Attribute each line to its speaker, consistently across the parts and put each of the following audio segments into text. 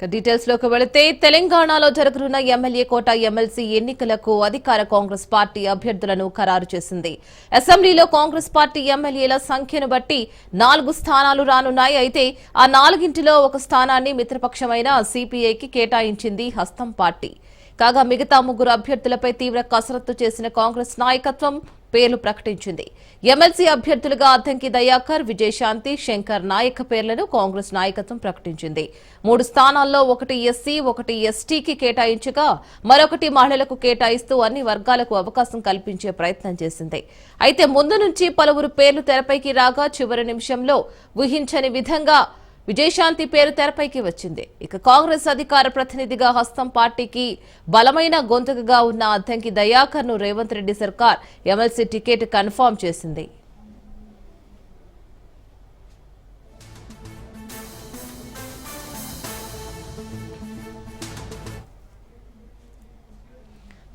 Speaker 1: డీటెయిల్స్లోకి డీటెయిల్స్లోకి వెళితే తెలంగాణలో జరగనున్న ఎమ్మెల్యే కోట ఎమ్మెల్సీ ఎన్నికలకు అధికార కాంగ్రెస్ పార్టీ అభ్యర్థులను ఖరారు చేసింది. అసెంబ్లీలో కాంగ్రెస్ పార్టీ ఎమ్మెల్యేల సంఖ్యను బట్టి నాలుగు స్థానాలు రానున్నాయి. అయితే ఆ నాలుగింటిలో ఒక స్థానాన్ని మిత్రపక్షమైన సిపిఐకి కేటాయించింది హస్తం పార్టీ. కాగా మిగతా ముగ్గురు అభ్యర్థులపై తీవ్ర కసరత్తు చేసిన కాంగ్రెస్ నాయకత్వం పేర్లు ప్రకటించింది. ఎమ్మెల్సీ అభ్యర్థులుగా అద్దంకి దయాకర్ విజయశాంతి శంకర్ నాయక్ పేర్లను కాంగ్రెస్ నాయకత్వం ప్రకటించింది. మూడు స్థానాల్లో ఒకటి ఎస్సీ ఒకటి ఎస్టీకి కేటాయించగా మరొకటి మహిళలకు కేటాయిస్తూ అన్ని వర్గాలకు అవకాశం కల్పించే ప్రయత్నం చేసింది. అయితే ముందు నుంచి పలువురు పేర్లు తెరపైకి రాగా చివరి నిమిషంలో ఊహించని విధంగా విజయశాంతి పేరు తెరపైకి వచ్చింది. ఇక కాంగ్రెస్ అధికార ప్రతినిధిగా హస్తం పార్టీకి బలమైన గొంతుకగా ఉన్న అద్దంకి దయాకర్ను రేవంత్ రెడ్డి సర్కార్ ఎమ్మెల్సీ టికెట్ కన్ఫర్మ్ చేసింది.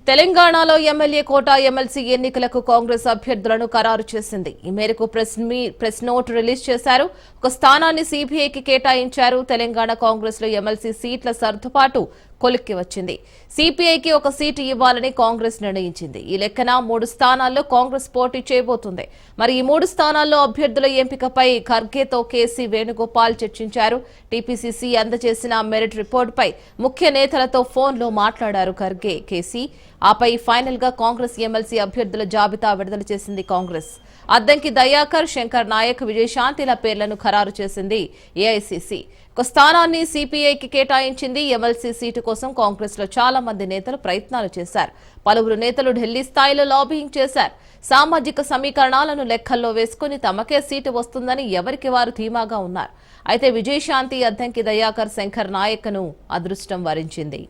Speaker 1: తెలంగాణలో ఎమ్మెల్యే కోట ఎమ్మెల్సీ ఎన్నికలకు కాంగ్రెస్ అభ్యర్థులను ఖరారు చేసింది. ఈ మేరకు press meet press note release చేశారు. ఒక స్థానాన్ని సిపిఐకి కేటాయించారు. తెలంగాణ కాంగ్రెస్లో ఎమ్మెల్సీ సీట్ల సర్దుబాటు కొలిక్కి వచ్చింది. సిపిఐకి ఒక సీటు ఇవ్వాలని కాంగ్రెస్ నిర్ణయించింది. ఈ లెక్కన మూడు స్థానాల్లో కాంగ్రెస్ పోటీ చేయబోతుంది. మరి ఈ మూడు స్థానాల్లో అభ్యర్థుల ఎంపికపై ఖర్గేతో కేసీ వేణుగోపాల్ చర్చించారు. టీపీసీసీ అందజేసిన మెరిట్ రిపోర్టుపై ముఖ్య నేతలతో ఫోన్లో మాట్లాడారు ఖర్గే కేసీ. ఆపై ఫైనల్గా కాంగ్రెస్ ఎమ్మెల్సీ అభ్యర్థుల జాబితా విడుదల చేసింది కాంగ్రెస్. అద్దంకి దయాకర్ శంకర్ నాయక్ విజయశాంతిల పేర్లను ఖరారు చేసింది ఏఐసీసీ. ఒక స్థానాన్ని సిపిఐకి కేటాయించింది ఎమ్మెల్సీ సీటు కోసం కాంగ్రెస్లో చాలా మంది నేతలు ప్రయత్నాలు చేశారు. పలువురు నేతలు ఢిల్లీ స్థాయిలో లాబింగ్ చేశారు. సామాజిక సమీకరణాలను లెక్కల్లో వేసుకుని తమకే సీటు వస్తుందని ఎవరికి వారు ధీమాగా ఉన్నారు. అయితే విజయశాంతి అద్దంకి దయాకర్ శంకర్ నాయక్ను అదృష్టం వరించింది.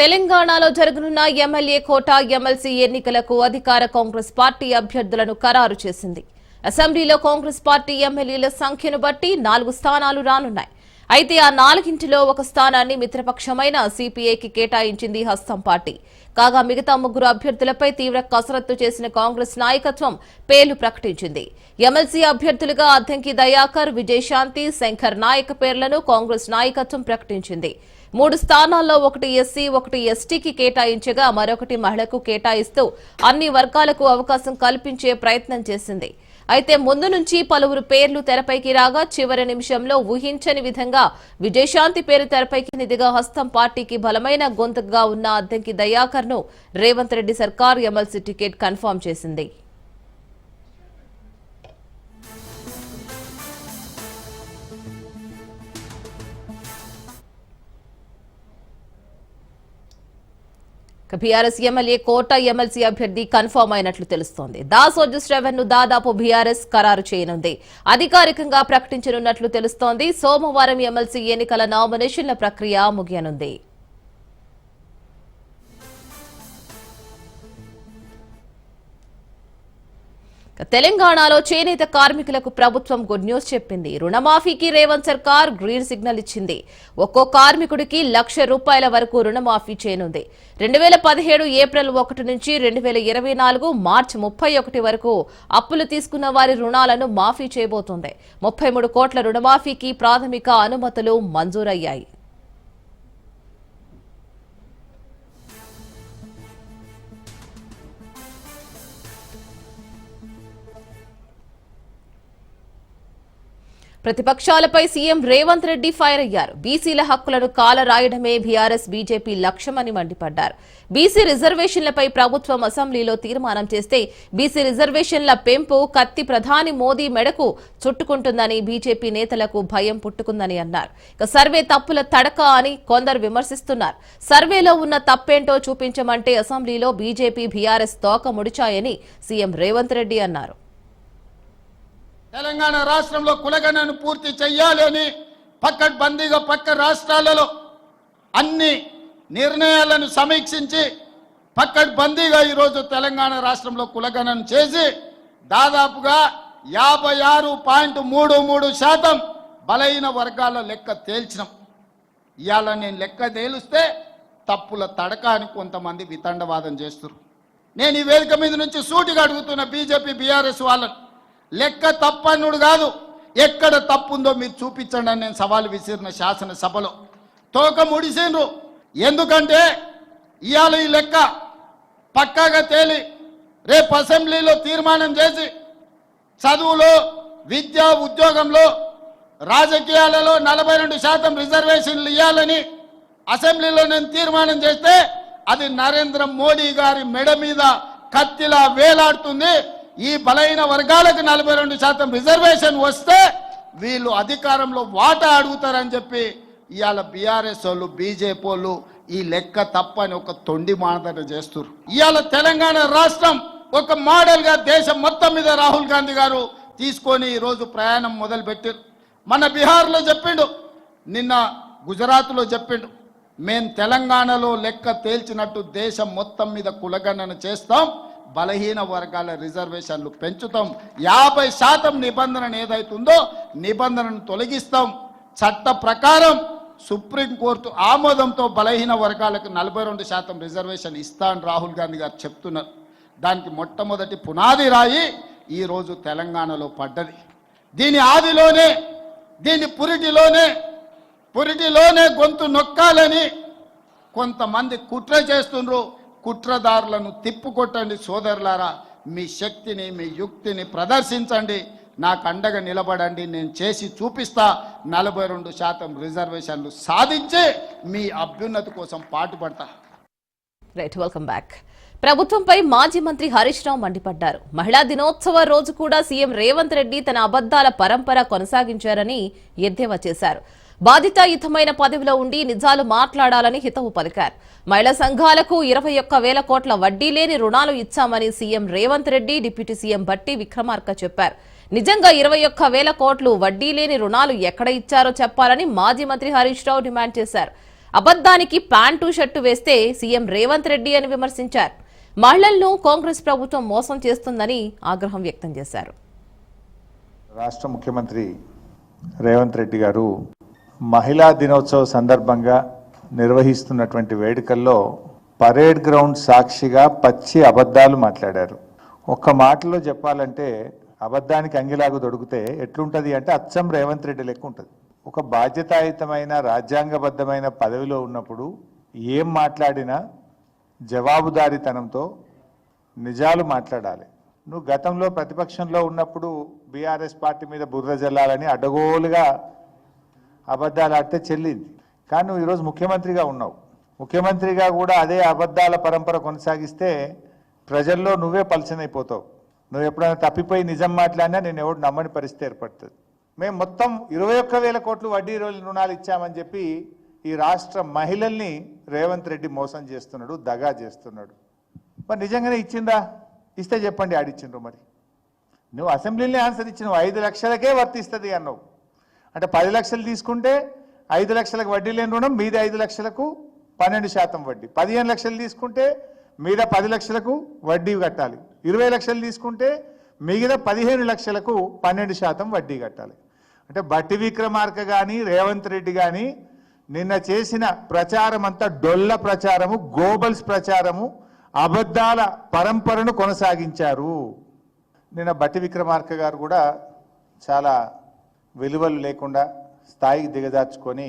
Speaker 1: తెలంగాణలో జరగనున్న ఎమ్మెల్యే కోట ఎమ్మెల్సీ ఎన్నికలకు అధికార కాంగ్రెస్ పార్టీ అభ్యర్థులను ఖరారు చేసింది. అసెంబ్లీలో కాంగ్రెస్ పార్టీ ఎమ్మెల్యేల సంఖ్యను బట్టి నాలుగు స్థానాలు రానున్నాయి. అయితే ఆ నాలుగింటిలో ఒక స్థానాన్ని మిత్రపక్షమైన సిపిఐకి కేటాయించింది హస్తం పార్టీ. కాగా మిగతా ముగ్గురు అభ్యర్థులపై తీవ్ర కసరత్తు చేసిన కాంగ్రెస్ నాయకత్వం పేర్లు ప్రకటించింది. ఎమ్మెల్సీ అభ్యర్థులుగా అద్దంకి దయాకర్ విజయశాంతి శంకర్ నాయక్ పేర్లను కాంగ్రెస్ నాయకత్వం ప్రకటించింది. మూడు స్థానాల్లో ఒకటి ఎస్సీ ఒకటి ఎస్టీకి కేటాయించగా మరొకటి మహిళకు కేటాయిస్తూ అన్ని వర్గాలకు అవకాశం కల్పించే ప్రయత్నం చేసింది. అయితే ముందు నుంచి పలువురు పేర్లు తెరపైకి రాగా చివరి నిమిషంలో ఊహించని విధంగా విజయశాంతి పేరు తెరపైకి నిధిగా హస్తం పార్టీకి బలమైన గొంతుగా ఉన్న అద్దంకి దయాకర్ను రేవంత్ రెడ్డి సర్కార్ ఎమ్మెల్సీ టికెట్ కన్ఫర్మ్ చేసింది. బీఆర్ఎస్ ఎమ్మెల్యే కోట ఎమ్మెల్సీ అభ్యర్థి కన్ఫర్మ్ అయినట్లు తెలుస్తోంది. దాసోజు శ్రవణ్ను దాదాపు బీఆర్ఎస్ ఖరారు చేయనుంది. అధికారికంగా ప్రకటించనున్నట్లు తెలుస్తోంది. సోమవారం ఎమ్మెల్సీ ఎన్నికల నామినేషన్ల ప్రక్రియ ముగియనుంది. తెలంగాణలో చేనేత కార్మికులకు ప్రభుత్వం గుడ్ న్యూస్ చెప్పింది. రుణమాఫీకి రేవంత్ సర్కార్ గ్రీన్ సిగ్నల్ ఇచ్చింది. ఒక్కో కార్మికుడికి లక్ష రూపాయల వరకు రుణమాఫీ చేయనుంది. రెండు వేల పదిహేడు ఏప్రిల్ ఒకటి నుంచి రెండు వేల ఇరవై నాలుగు మార్చి ముప్పై ఒకటి వరకు అప్పులు తీసుకున్న వారి రుణాలను మాఫీ చేయబోతోంది. ముప్పై మూడు కోట్ల రుణమాఫీకి ప్రాథమిక అనుమతులు మంజూరయ్యాయి. ప్రతిపక్షాలపై సీఎం రేవంత్ రెడ్డి ఫైర్ అయ్యారు. బీసీల హక్కులను కాల రాయడమే బీఆర్ఎస్ బీజేపీ లక్ష్యమని మండిపడ్డారు. బీసీ రిజర్వేషన్లపై ప్రభుత్వం అసెంబ్లీలో తీర్మానం చేస్తే బీసీ రిజర్వేషన్ల పెంపు కత్తి ప్రధాని మోదీ మెడకు చుట్టుకుంటుందని బీజేపీ నేతలకు భయం పుట్టుకుందని అన్నారు. ఇక సర్వే తప్పుల తడక అని కొందరు విమర్శిస్తున్నారు. సర్వేలో ఉన్న తప్పేంటో చూపించమంటే అసెంబ్లీలో బీజేపీ బీఆర్ఎస్ తోక ముడిచాయని సీఎం రేవంత్ రెడ్డి అన్నారు.
Speaker 2: తెలంగాణ రాష్ట్రంలో కులగణను పూర్తి చెయ్యాలి అని పక్కడ్బందీగా పక్క రాష్ట్రాలలో అన్ని నిర్ణయాలను సమీక్షించి పక్క బందీగా ఈరోజు తెలంగాణ రాష్ట్రంలో కులగణన చేసి దాదాపుగా యాభై ఆరు పాయింట్ మూడు మూడు శాతం బలహీన వర్గాల లెక్క తేల్చినాం. ఇవాళ నేను లెక్క తేలిస్తే తప్పుల తడక అని కొంతమంది వితండవాదం చేస్తున్నారు నేను ఈ వేదిక మీద నుంచి సూటిగా అడుగుతున్న బీజేపీ బీఆర్ఎస్ వాళ్ళని లెక్క తప్పన్నుడు కాదు. ఎక్కడ తప్పు ఉందో మీరు చూపించండి అని నేను సవాలు విసిరిన శాసనసభలో. తోక ముడిసిండ్రు. ఎందుకంటే ఇవాళ ఈ లెక్క పక్కాగా తేలి రేపు అసెంబ్లీలో తీర్మానం చేసి చదువులో విద్య ఉద్యోగంలో రాజకీయాలలో నలభై రెండు శాతం రిజర్వేషన్లు ఇవ్వాలని అసెంబ్లీలో నేను తీర్మానం చేస్తే అది నరేంద్ర మోడీ గారి మెడ మీద కత్తిలా వేలాడుతుంది. ఈ బలైన వర్గాలకు నలభై రెండు శాతం రిజర్వేషన్ వస్తే వీళ్ళు అధికారంలో వాటా అడుగుతారని చెప్పి ఇవాళ బీఆర్ఎస్ వాళ్ళు బీజేపీ వాళ్ళు ఈ లెక్క తప్పని ఒక తొండి మానదట చేస్తున్నారు ఇవాళ తెలంగాణ రాష్ట్రం ఒక మోడల్గా దేశం మొత్తం మీద రాహుల్ గాంధీ గారు తీసుకొని ఈరోజు ప్రయాణం మొదలుపెట్టారు మన బీహార్లో చెప్పిండు నిన్న గుజరాత్లో చెప్పిండు మేం తెలంగాణలో లెక్క తేల్చినట్టు దేశం మొత్తం మీద కులగణన చేస్తాం బలహీన వర్గాల రిజర్వేషన్లు పెంచుతాం. యాభై శాతం నిబంధన ఏదైతుందో నిబంధనను తొలగిస్తాం. చట్ట ప్రకారం సుప్రీంకోర్టు ఆమోదంతో బలహీన వర్గాలకు నలభై రెండు శాతం రిజర్వేషన్ ఇస్తా అని రాహుల్ గాంధీ గారు చెప్తున్నారు. దానికి మొట్టమొదటి పునాది రాయి ఈరోజు తెలంగాణలో పడ్డది. దీని ఆదిలోనే దీని పురిటిలోనే పురిటిలోనే గొంతు నొక్కాలని కొంతమంది కుట్ర చేస్తుండ్రు. కుట్రదారులను తిప్పుకొట్టండి సోదరులారా. మీ శక్తిని మీ యుక్తిని ప్రదర్శించండి. నాకు అండగా నిలబడండి. నేను చేసి చూపిస్తా. నలభై రెండు శాతం రిజర్వేషన్లు సాధించి మీ అభ్యున్నతి కోసం పాటుపడతా.
Speaker 1: రైట్ వెల్కమ్ బ్యాక్ ప్రభుత్వంపై మాజీ మంత్రి హరీష్ రావు మండిపడ్డారు. మహిళా దినోత్సవ రోజు కూడా సీఎం రేవంత్ రెడ్డి తన అబద్దాల పరంపర కొనసాగించారని ఎద్దేవా చేశారు. బాధితాయుతమైన పదవిలో ఉండి నిజాలు మాట్లాడాలని హితవు పలికారు. మహిళా సంఘాలకు ఇరవై ఒక్క వేల కోట్ల వడ్డీ లేని రుణాలు ఇచ్చామని CM Revanth Reddy deputy CM Bhatti Vikramarka చెప్పారు. నిజంగా ఇరవై ఒక్క వేల కోట్లు వడ్డీ లేని రుణాలు ఎక్కడ ఇచ్చారో చెప్పాలని మాజీ మంత్రి హరీష్ రావు డిమాండ్ చేశారు. అబద్దానికి ప్యాంటు షర్టు వేస్తే సీఎం రేవంత్ రెడ్డి అని విమర్శించారు. మహిళలను కాంగ్రెస్ ప్రభుత్వం మోసం చేస్తుందని ఆగ్రహం వ్యక్తం చేశారు.
Speaker 3: రాష్ట్ర ముఖ్యమంత్రి రేవంత్ రెడ్డి గారు మహిళా దినోత్సవ సందర్భంగా నిర్వహిస్తున్నటువంటి వేడుకల్లో పరేడ్ గ్రౌండ్ సాక్షిగా పచ్చి అబద్ధాలు మాట్లాడారు. ఒక్క మాటలో చెప్పాలంటే అబద్ధానికి అంగిలాగు దొడికితే ఎట్లుంటది అంటే అచ్చం రేవంత్ రెడ్డి లెక్క ఉంటుంది. ఒక బాధ్యతాయుతమైన రాజ్యాంగబద్ధమైన పదవిలో ఉన్నప్పుడు ఏం మాట్లాడినా జవాబుదారీతనంతో నిజాలు మాట్లాడాలి. నువ్వు గతంలో ప్రతిపక్షంలో ఉన్నప్పుడు బీఆర్ఎస్ పార్టీ మీద బుర్ర జల్లాలని అడ్డగోలుగా అబద్ధాలు ఆడితే చెల్లింది. కానీ నువ్వు ఈరోజు ముఖ్యమంత్రిగా ఉన్నావు. ముఖ్యమంత్రిగా కూడా అదే అబద్ధాల పరంపర కొనసాగిస్తే ప్రజల్లో నువ్వే పలచనైపోతావు. నువ్వు ఎప్పుడైనా తప్పిపోయి నిజం మాట్లాడినా నేను ఎవడు నమ్మని పరిస్థితి ఏర్పడుతుంది. మేము మొత్తం ఇరవై ఒక్క వేల కోట్లు వడ్డీ రుణాలు ఇచ్చామని చెప్పి ఈ రాష్ట్ర మహిళల్ని రేవంత్ రెడ్డి మోసం చేస్తున్నాడు దగా చేస్తున్నాడు. మరి నిజంగానే ఇచ్చిందా? ఇస్తే చెప్పండి ఆడిచ్చిండ్రు మరి. నువ్వు అసెంబ్లీలో ఆన్సర్ ఇచ్చినావు. ఐదు లక్షలకే వర్తిస్తుంది అన్నావు. అంటే పది లక్షలు తీసుకుంటే ఐదు లక్షలకు వడ్డీ లేని రుణం మీద ఐదు లక్షలకు పన్నెండు శాతం వడ్డీ. పదిహేను లక్షలు తీసుకుంటే మీద పది లక్షలకు వడ్డీ కట్టాలి. ఇరవై లక్షలు తీసుకుంటే మిగతా పదిహేను లక్షలకు పన్నెండు శాతం వడ్డీ కట్టాలి. అంటే బట్టి విక్రమార్క కానీ రేవంత్ రెడ్డి కానీ నిన్న చేసిన ప్రచారం అంతా డొల్ల ప్రచారము గోబల్స్ ప్రచారము అబద్ధాల పరంపరను కొనసాగించారు. నిన్న బట్టి విక్రమార్క గారు కూడా చాలా విలువలు లేకుండా స్థాయికి దిగజార్చుకొని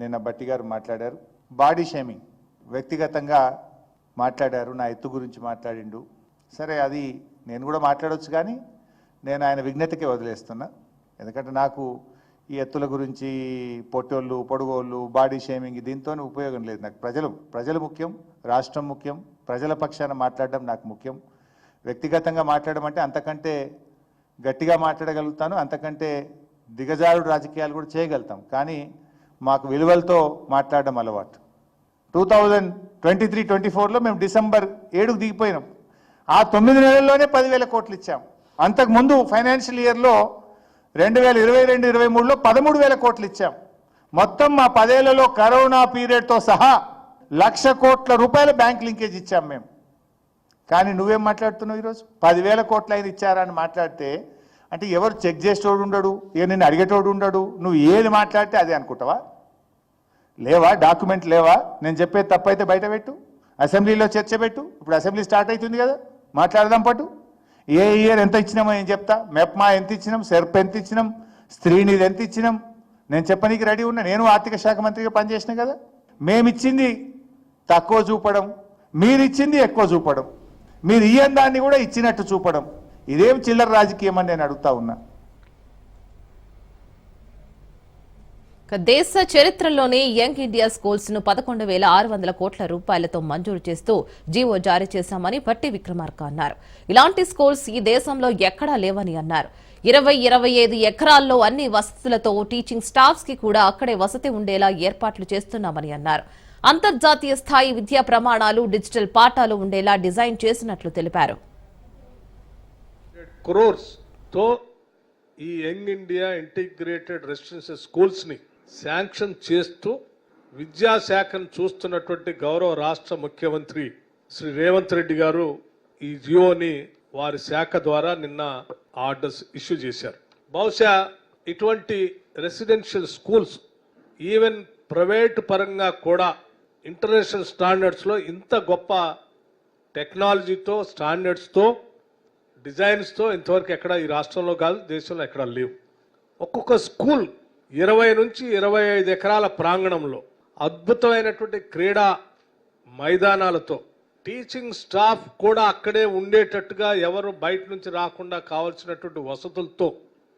Speaker 3: నిన్న బట్టి గారు మాట్లాడారు. బాడీ షేమింగ్ వ్యక్తిగతంగా మాట్లాడారు నా ఎత్తు గురించి మాట్లాడిండు. సరే అది నేను కూడా మాట్లాడవచ్చు కానీ నేను ఆయన విజ్ఞతకే వదిలేస్తున్నా. ఎందుకంటే నాకు ఈ ఎత్తుల గురించి పొట్టోళ్ళు పొడుగోళ్ళు బాడీ షేమింగ్ దీంతో ఉపయోగం లేదు నాకు. ప్రజలు ప్రజలు ముఖ్యం రాష్ట్రం ముఖ్యం ప్రజల పక్షాన మాట్లాడడం నాకు ముఖ్యం. వ్యక్తిగతంగా మాట్లాడడం అంటే అంతకంటే గట్టిగా మాట్లాడగలుగుతాను అంతకంటే దిగజారుడు రాజకీయాలు కూడా చేయగలుగుతాం. కానీ మాకు విలువలతో మాట్లాడడం అలవాటు. Two thousand twenty three twenty ఫోర్లో మేము డిసెంబర్ ఏడుకు దిగిపోయినాం. ఆ తొమ్మిది నెలల్లోనే పదివేల కోట్లు ఇచ్చాం. అంతకుముందు ఫైనాన్షియల్ ఇయర్లో రెండు వేల ఇరవై రెండు ఇరవై మూడులో పదమూడు వేల కోట్లు ఇచ్చాం. మొత్తం మా పదేళ్ళలో కరోనా పీరియడ్తో సహా లక్ష కోట్ల రూపాయల బ్యాంక్ లింకేజ్ ఇచ్చాం మేము. కానీ నువ్వేం మాట్లాడుతున్నావు ఈరోజు? పదివేల కోట్ల ఆయన ఇచ్చారా అని మాట్లాడితే అంటే ఎవరు చెక్ చేసేటోడు ఉండడు ఇక నేను అడిగేటోడు ఉండడు నువ్వు ఏది మాట్లాడితే అదే అనుకుంటావా? లేవా? డాక్యుమెంట్ లేవా? నేను చెప్పేది తప్పైతే బయట పెట్టు. అసెంబ్లీలో చర్చ పెట్టు. ఇప్పుడు అసెంబ్లీ స్టార్ట్ అవుతుంది కదా మాట్లాడదాం పట్టు ఏ ఇయర్ ఎంత ఇచ్చినామో నేను చెప్తా. మెప్మా ఎంత ఇచ్చినాం? సెర్ప్ ఎంత ఇచ్చినాం? స్త్రీనిధి ఎంత ఇచ్చినాం? నేను చెప్పనీకి రెడీ ఉన్నా. నేను ఆర్థిక శాఖ మంత్రిగా పనిచేసిన కదా. మేమిచ్చింది తక్కువ చూపడం మీరు ఇచ్చింది ఎక్కువ చూపడం. మీరు ఇయ్యని దాన్ని కూడా ఇచ్చినట్టు చూపడం. ఇదేం చిల్లర రాజకీయం అని నేను అడుగుతా ఉన్నా.
Speaker 1: దేశ చరిత్రలోనే యంగ్ ఇండియా స్కూల్స్ను పదకొండు వేల ఆరు వందల కోట్ల రూపాయలతో మంజూరు చేస్తూ జీవో జారీ చేశామని భట్టి విక్రమార్క అన్నారు. ఇలాంటి స్కూల్స్ ఈ దేశంలో ఎక్కడా లేవని అన్నారు. ఇరవై ఇరవై ఐదు ఎకరాల్లో అన్ని వసతులతో టీచింగ్ స్టాఫ్స్కి కూడా అక్కడే వసతి ఉండేలా ఏర్పాట్లు చేస్తున్నామని అన్నారు. అంతర్జాతీయ స్థాయి విద్యా ప్రమాణాలు డిజిటల్ పాఠాలు ఉండేలా డిజైన్ చేసినట్లు తెలిపారు.
Speaker 4: క్రోర్స్తో ఈ యంగ్ ఇండియా ఇంటిగ్రేటెడ్ రెసిడెన్షియల్ స్కూల్స్ని శాంక్షన్ చేస్తూ విద్యాశాఖను చూస్తున్నటువంటి గౌరవ రాష్ట్ర ముఖ్యమంత్రి శ్రీ రేవంత్ రెడ్డి గారు ఈ జియోని వారి శాఖ ద్వారా నిన్న ఆర్డర్స్ ఇష్యూ చేశారు. బహుశా ఇటువంటి రెసిడెన్షియల్ స్కూల్స్ ఈవెన్ ప్రైవేట్ పరంగా కూడా ఇంటర్నేషనల్ స్టాండర్డ్స్లో ఇంత గొప్ప టెక్నాలజీతో స్టాండర్డ్స్తో డిజైన్స్తో ఇంతవరకు ఎక్కడ ఈ రాష్ట్రంలో కాదు దేశంలో ఎక్కడ లేవు. ఒక్కొక్క స్కూల్ ఇరవై నుంచి ఇరవై ఐదు ఎకరాల ప్రాంగణంలో అద్భుతమైనటువంటి క్రీడా మైదానాలతో టీచింగ్ స్టాఫ్ కూడా అక్కడే ఉండేటట్టుగా ఎవరు బయట నుంచి రాకుండా కావాల్సినటువంటి వసతులతో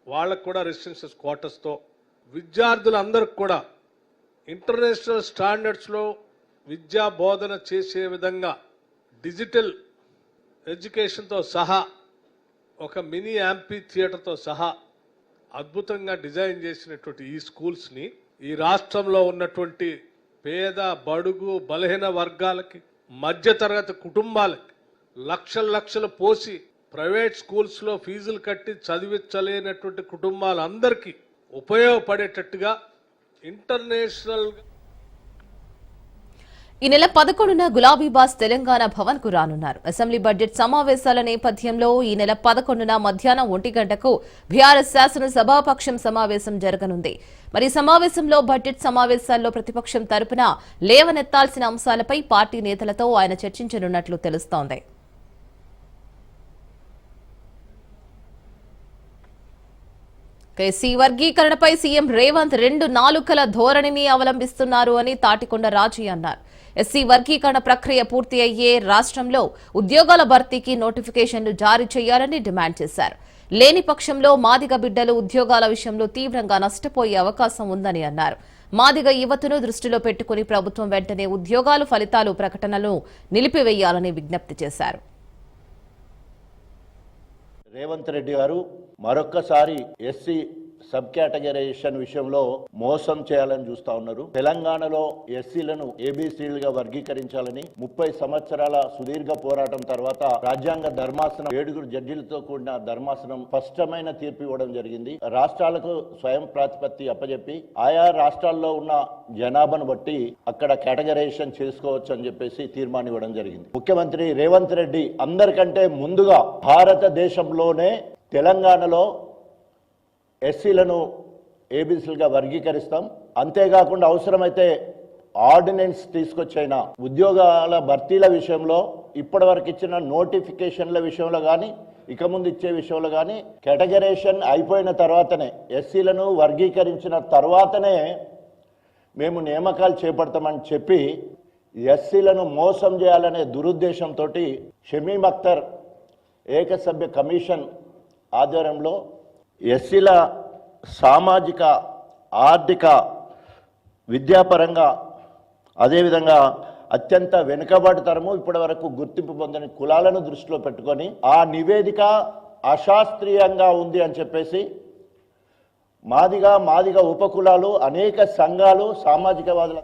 Speaker 4: వాళ్ళకు కూడా రెసిడెన్షియల్ క్వార్టర్స్తో విద్యార్థులందరికి కూడా ఇంటర్నేషనల్ స్టాండర్డ్స్లో విద్యా బోధన చేసే విధంగా డిజిటల్ ఎడ్యుకేషన్తో సహా ఒక మినీ యాంపీ థియేటర్తో సహా అద్భుతంగా డిజైన్ చేసినటువంటి ఈ స్కూల్స్ని ఈ రాష్ట్రంలో ఉన్నటువంటి పేద బడుగు బలహీన వర్గాలకి మధ్యతరగతి కుటుంబాలకి లక్షల లక్షలు పోసి ప్రైవేట్ స్కూల్స్లో ఫీజులు కట్టి చదివించలేనటువంటి కుటుంబాలందరికీ ఉపయోగపడేటట్టుగా ఇంటర్నేషనల్
Speaker 1: ఈ నెల పదకొండున గులాబీ బాస్ తెలంగాణ భవన్కు రానున్నారు. అసెంబ్లీ బడ్జెట్ సమావేశాల నేపథ్యంలో ఈ నెల పదకొండున మధ్యాహ్నం ఒంటి గంటకు బీఆర్ఎస్ శాసనసభాపక్షం సమావేశం జరగనుంది. మరి సమావేశంలో బడ్జెట్ సమావేశాల్లో ప్రతిపక్షం తరపున లేవనెత్తాల్సిన అంశాలపై పార్టీ నేతలతో ఆయన చర్చించనున్నట్లు తెలుస్తోంది. ఎస్సీ వర్గీకరణపై సీఎం రేవంత్ రెండు నాలుకల ధోరణిని అవలంబిస్తున్నారు అని తాటికొండ రాజీ అన్నారు. ఎస్సీ వర్గీకరణ ప్రక్రియ పూర్తి అయ్యే రాష్ట్రంలో ఉద్యోగాల భర్తీకి నోటిఫికేషన్లు జారీ చేయాలని డిమాండ్ చేశారు. లేని పక్షంలో మాదిగ బిడ్డలు ఉద్యోగాల విషయంలో తీవ్రంగా నష్టపోయే అవకాశం ఉందని అన్నారు. మాదిగ యువతను దృష్టిలో పెట్టుకుని ప్రభుత్వం వెంటనే ఉద్యోగాలు ఫలితాలు ప్రకటనలు నిలిపివేయాలని విజ్ఞప్తి చేశారు.
Speaker 5: రేవంత్ రెడ్డి గారు మరొక్కసారి ఎస్సీ సబ్ కేటగరైజేషన్ విషయంలో మోసం చేయాలని చూస్తా ఉన్నారు. తెలంగాణలో ఎస్సీలను ఏబీసీలుగా వర్గీకరించాలని ముప్పై సంవత్సరాల సుదీర్ఘ పోరాటం తర్వాత రాజ్యాంగ ధర్మాసనం ఏడుగురు జడ్జిలతో కూడిన ధర్మాసనం స్పష్టమైన తీర్పు ఇవ్వడం జరిగింది. రాష్ట్రాలకు స్వయం ప్రాతిపత్తి అప్పజెప్పి ఆయా రాష్ట్రాల్లో ఉన్న జనాభాను బట్టి అక్కడ కేటగరైజేషన్ చేసుకోవచ్చు అని చెప్పేసి తీర్మానం ఇవ్వడం జరిగింది. ముఖ్యమంత్రి రేవంత్ రెడ్డి అందరికంటే ముందుగా భారతదేశంలోనే తెలంగాణలో ఎస్సీలను ఏబీసీలుగా వర్గీకరిస్తాం. అంతేకాకుండా అవసరమైతే ఆర్డినెన్స్ తీసుకొచ్చైనా ఉద్యోగాల భర్తీల విషయంలో ఇప్పటివరకు ఇచ్చిన నోటిఫికేషన్ల విషయంలో కానీ ఇక ముందు ఇచ్చే విషయంలో కానీ కేటగరేషన్ అయిపోయిన తర్వాతనే ఎస్సీలను వర్గీకరించిన తర్వాతనే మేము నియామకాలు చేపడతామని చెప్పి ఎస్సీలను మోసం చేయాలనే దురుద్దేశంతో షమీమ్ అఖ్తర్ ఏకసభ్య కమిషన్ ఆధ్వర్యంలో ఎస్సీల సామాజిక ఆర్థిక విద్యాపరంగా అదేవిధంగా అత్యంత వెనుకబాటుతరము ఇప్పటి వరకు గుర్తింపు పొందని కులాలను దృష్టిలో పెట్టుకొని ఆ నివేదిక అశాస్త్రీయంగా ఉంది అని చెప్పేసి మాదిగా మాదిగా ఉపకులాలు అనేక సంఘాలు సామాజికవాదుల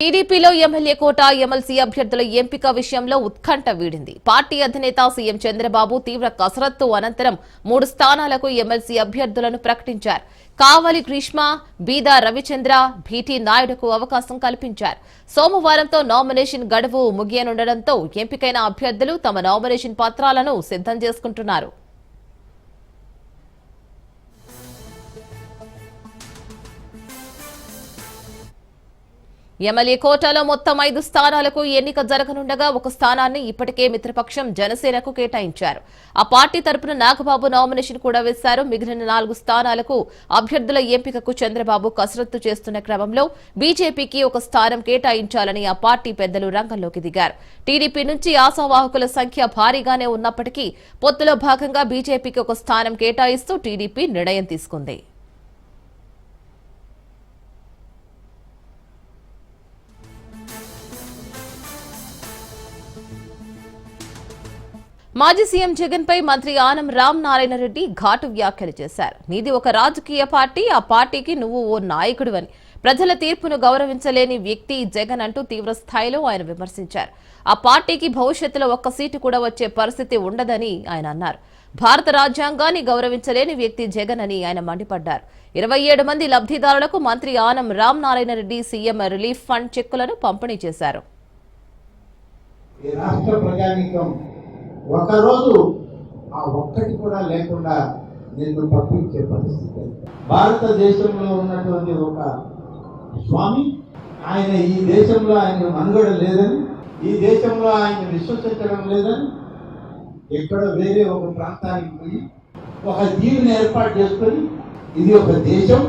Speaker 1: టీడీపీలో ఎమ్మెల్యే కోట ఎమ్మెల్సీ అభ్యర్థుల ఎంపిక విషయంలో ఉత్కంఠ వీడింది. పార్టీ అధినేత సీఎం చంద్రబాబు తీవ్ర కసరత్తు అనంతరం మూడు స్థానాలకు ఎమ్మెల్సీ అభ్యర్థులను ప్రకటించారు. కావలి గ్రీష్మ బీదా రవిచంద్ర భీటీ నాయుడుకు అవకాశం కల్పించారు. సోమవారంతో నామినేషన్ గడువు ముగియనుండటంతో ఎంపికైన అభ్యర్థులు తమ నామినేషన్ పత్రాలను సిద్ధం చేసుకుంటున్నారు. ఎమ్మెల్యే కోటాలో మొత్తం ఐదు స్థానాలకు ఎన్నిక జరగనుండగా ఒక స్థానాన్ని ఇప్పటికే మిత్రపక్షం జనసేనకు కేటాయించారు. ఆ పార్టీ తరపున నాగబాబు నామినేషన్ కూడా వేశారు. మిగిలిన నాలుగు స్థానాలకు అభ్యర్థుల ఎంపికకు చంద్రబాబు కసరత్తు చేస్తున్న క్రమంలో బీజేపీకి ఒక స్థానం కేటాయించాలని ఆ పార్టీ పెద్దలు రంగంలోకి దిగారు. టీడీపీ నుంచి ఆశావాహకుల సంఖ్య భారీగానే ఉన్నప్పటికీ పొత్తులో భాగంగా బీజేపీకి ఒక స్థానం కేటాయిస్తూ టీడీపీ నిర్ణయం తీసుకుంది. మాజీ సీఎం జగన్ పై మంత్రి ఆనం రామ్ నారాయణ రెడ్డి ఘాటు వ్యాఖ్యలు చేశారు. నీది ఒక రాజకీయ పార్టీ ఆ పార్టీకి నువ్వు ఓ నాయకుడివని. ప్రజల తీర్పును గౌరవించలేని వ్యక్తి జగన్ అంటూ తీవ్ర స్థాయిలో ఆయన విమర్శించారు. ఆ పార్టీకి భవిష్యత్తులో ఒక్క సీటు కూడా వచ్చే పరిస్థితి ఉండదని ఆయన అన్నారు. భారత రాజ్యాంగాన్ని గౌరవించలేని వ్యక్తి జగన్ అని ఆయన మండిపడ్డారు. ఇరవై ఏడు మంది లబ్ధిదారులకు మంత్రి Anam Ram Narayana Reddy CM relief fund చెక్కులను పంపిణీ చేశారు.
Speaker 6: ఈ రాష్ట్ర ప్రజానీకం ఒకరోజు ఆ ఒక్కటి కూడా లేకుండా నిన్ను పంపించే పరిస్థితి. భారతదేశంలో ఉన్నటువంటి ఒక స్వామి ఆయన ఈ దేశంలో ఆయన మనుగడ లేదని ఈ దేశంలో ఆయన విశ్వసించడం లేదని ఎక్కడ వేరే ఒక ప్రాంతానికి పోయి ఒక దీవిని ఏర్పాటు చేసుకొని ఇది ఒక దేశం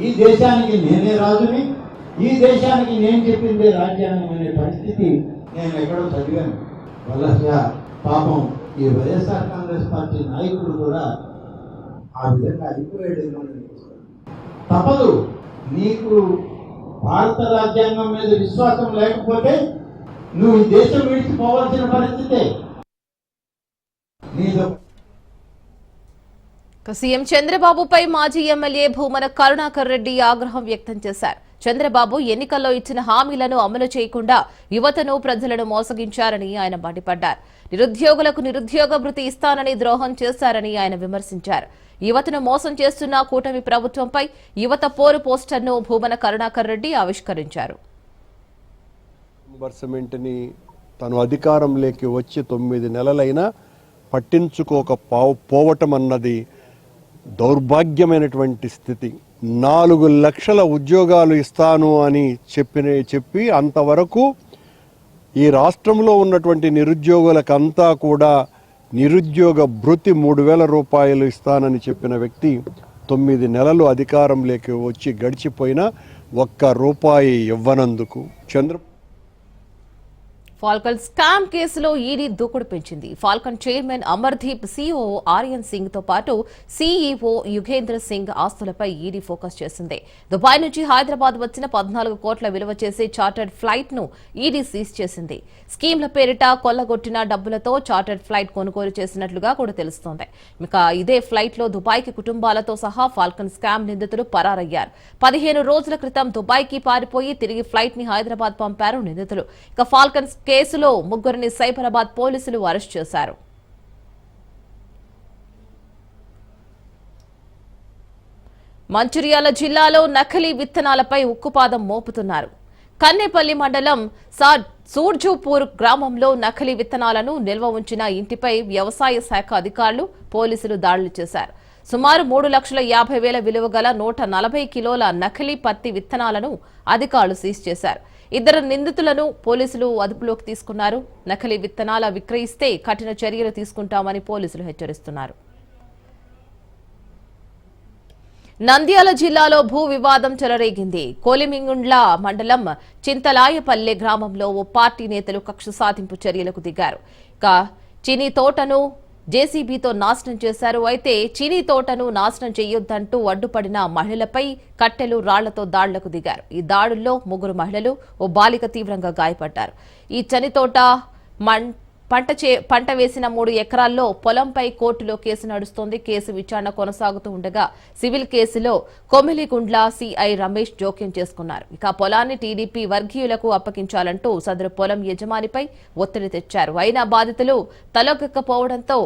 Speaker 6: ఈ దేశానికి నేనే రాజుని ఈ దేశానికి నేను చెప్పిందే రాజ్యాంగం అనే పరిస్థితి నేను ఎక్కడో చదివాను. వల్ల పాపం ఈ వైఎస్ఆర్ కాంగ్రెస్ పార్టీ నాయకుడు కూడా ఆ విధంగా అయిపోయాడేమో తప్పదు. నీకు భారత రాజ్యాంగం మీద విశ్వాసం లేకపోతే నువ్వు ఈ దేశం విడిచిపోవాల్సిన పరిస్థితే. నీదో
Speaker 1: సీఎం చంద్రబాబుపై మాజీ ఎమ్మెల్యే భూమన కరుణాకర్ రెడ్డి ఆగ్రహం వ్యక్తం చేశారు. చంద్రబాబు ఎన్నికల్లో ఇచ్చిన హామీలను అమలు చేయకుండా యువతను ప్రజలను మోసగించారని ఆయన మండిపడ్డారు. నిరుద్యోగులకు నిరుద్యోగ భృతి ఇస్తానని ద్రోహం చేశారని ఆయన విమర్శించారు. యువతను మోసం చేస్తున్న కూటమి ప్రభుత్వంపై యువత పోరు పోస్టర్ను భూమన కరుణాకర్ రెడ్డి ఆవిష్కరించారు.
Speaker 7: రియంబర్స్మెంట్ని తను అధికారంలోకి వచ్చి తొమ్మిది నెలలైనా పట్టించుకోక పోవటం అన్నది దౌర్భాగ్యమైనటువంటి స్థితి. నాలుగు లక్షల ఉద్యోగాలు ఇస్తాను అని చెప్పిన చెప్పి అంతవరకు ఈ రాష్ట్రంలో ఉన్నటువంటి నిరుద్యోగులకంతా కూడా నిరుద్యోగ భృతి మూడు వేల రూపాయలు ఇస్తానని చెప్పిన వ్యక్తి తొమ్మిది నెలలు అధికారంలోకి వచ్చి గడిచిపోయిన ఒక్క రూపాయి ఇవ్వనందుకు. చంద్ర
Speaker 1: ఫాల్కన్ స్కామ్ కేసులో ఈడీ దూకుడు పెంచింది. Falcon chairman Amardeep CO Aryan సింగ్తో పాటు సీఈఓ యుగేంద్ర సింగ్ ఆస్తులపై ఈడీ ఫోకస్ చేసింది. దుబాయ్ నుంచి హైదరాబాద్ వచ్చిన పద్నాలుగు కోట్ల విలువ చేసే చార్టర్డ్ ఫ్లైట్ను ఈడీ సీజ్ చేసింది. స్కీమ్ల పేరిట కొల్లగొట్టిన డబ్బులతో చార్టర్డ్ ఫ్లైట్ కొనుగోలు చేసినట్లుగా కూడా తెలుస్తోంది. ఇక ఇదే ఫ్లైట్లో దుబాయ్కి కుటుంబాలతో సహా ఫాల్కన్ స్కామ్ నిందితులు పరారయ్యారు. పదిహేను రోజుల క్రితం దుబాయ్కి పారిపోయి తిరిగి ఫ్లైట్ని హైదరాబాద్ పంపారు నిందితులు. ఇక ఫాల్కన్ కేసులో ముగ్గురిని సైబరాబాద్ పోలీసులు అరెస్ట్ చేశారు. మంచిర్యాల జిల్లాలో నకిలీ విత్తనాలపై ఉక్కుపాదం మోపుతున్నారు. కన్నేపల్లి మండలం సా సూర్జుపూర్ గ్రామంలో నకిలీ విత్తనాలను నిల్వ ఉంచిన ఇంటిపై వ్యవసాయ శాఖ అధికారులు పోలీసులు దాడులు చేశారు. సుమారు మూడు లక్షల యాభై వేల విలువ గల నూట నలభై కిలోల నకిలీ పత్తి విత్తనాలను అధికారులు సీజ్ చేశారు. ఇద్దరు నిందితులను పోలీసులు అదుపులోకి తీసుకున్నారు. నకిలీ విత్తనాల విక్రయిస్తే కఠిన చర్యలు తీసుకుంటామని పోలీసులు హెచ్చరిస్తున్నారు. నంద్యాల జిల్లాలో భూ వివాదం చెలరేగింది. కోలిమింగుండ్ల మండలం చింతలాయపల్లె గ్రామంలో ఓ పార్టీ నేతలు కక్ష సాధింపు చర్యలకు దిగారు. ఇక చిని తోటను జేసీబీతో నాశనం చేశారు. అయితే చిని తోటను నాశనం చేయొద్దంటూ అడ్డుపడిన మహిళలపై కట్టెలు రాళ్ళతో దాడులకు దిగారు. ఈ దాడుల్లో ముగ్గురు మహిళలు ఓ బాలిక తీవ్రంగా గాయపడ్డారు. ఈ చనితోట మం పంట చే పంట వేసిన మూడు ఎకరాల్లో పొలంపై కోర్టులో కేసు నడుస్తోంది. కేసు విచారణ కొనసాగుతూ ఉండగా సివిల్ కేసులో కొమిలిగుండ్ల సిఐ రమేష్ జోక్యం చేసుకున్నారు. ఇక పొలాన్ని టీడీపీ వర్గీయులకు అప్పగించాలంటూ సదరు పొలం యజమానిపై ఒత్తిడి తెచ్చారు. అయినా బాధితులు తలొగ్గకపోవడంతో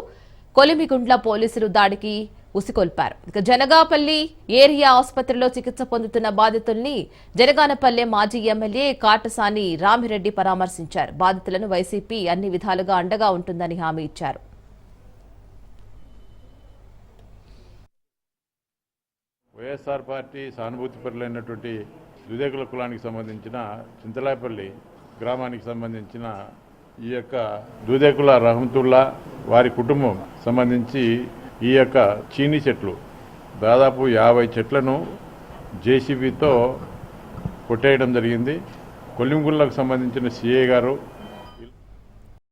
Speaker 1: కొలిమిగుండ్ల పోలీసులు దాడికి ఉసికొల్పారు ఇక జనగాపల్లి ఏరియా ఆసుపత్రిలో చికిత్స పొందుతున్న బాధితుల్ని జనగానపల్లె మాజీ ఎమ్మెల్యే కాటసాని రామిరెడ్డి పరామర్శించారు. బాధితులను వైసీపీ అన్ని విధాలుగా అండగా ఉంటుందని హామీ ఇచ్చారు.
Speaker 8: వైఎస్ఆర్ పార్టీ సానుభూతి పరులైనటువంటి దుదేకుల కులానికి సంబంధించిన చింతలాపల్లి గ్రామానికి సంబంధించిన ఈ యొక్క దూదేకుల రహమతుల్లా వారి కుటుంబం సంబంధించి ఈ యొక్క చీనీ చెట్లు దాదాపు యాభై చెట్లను జేసీబీతో కొట్టేయడం జరిగింది. కొల్లింగుళ్ళకు సంబంధించిన సిఏ గారు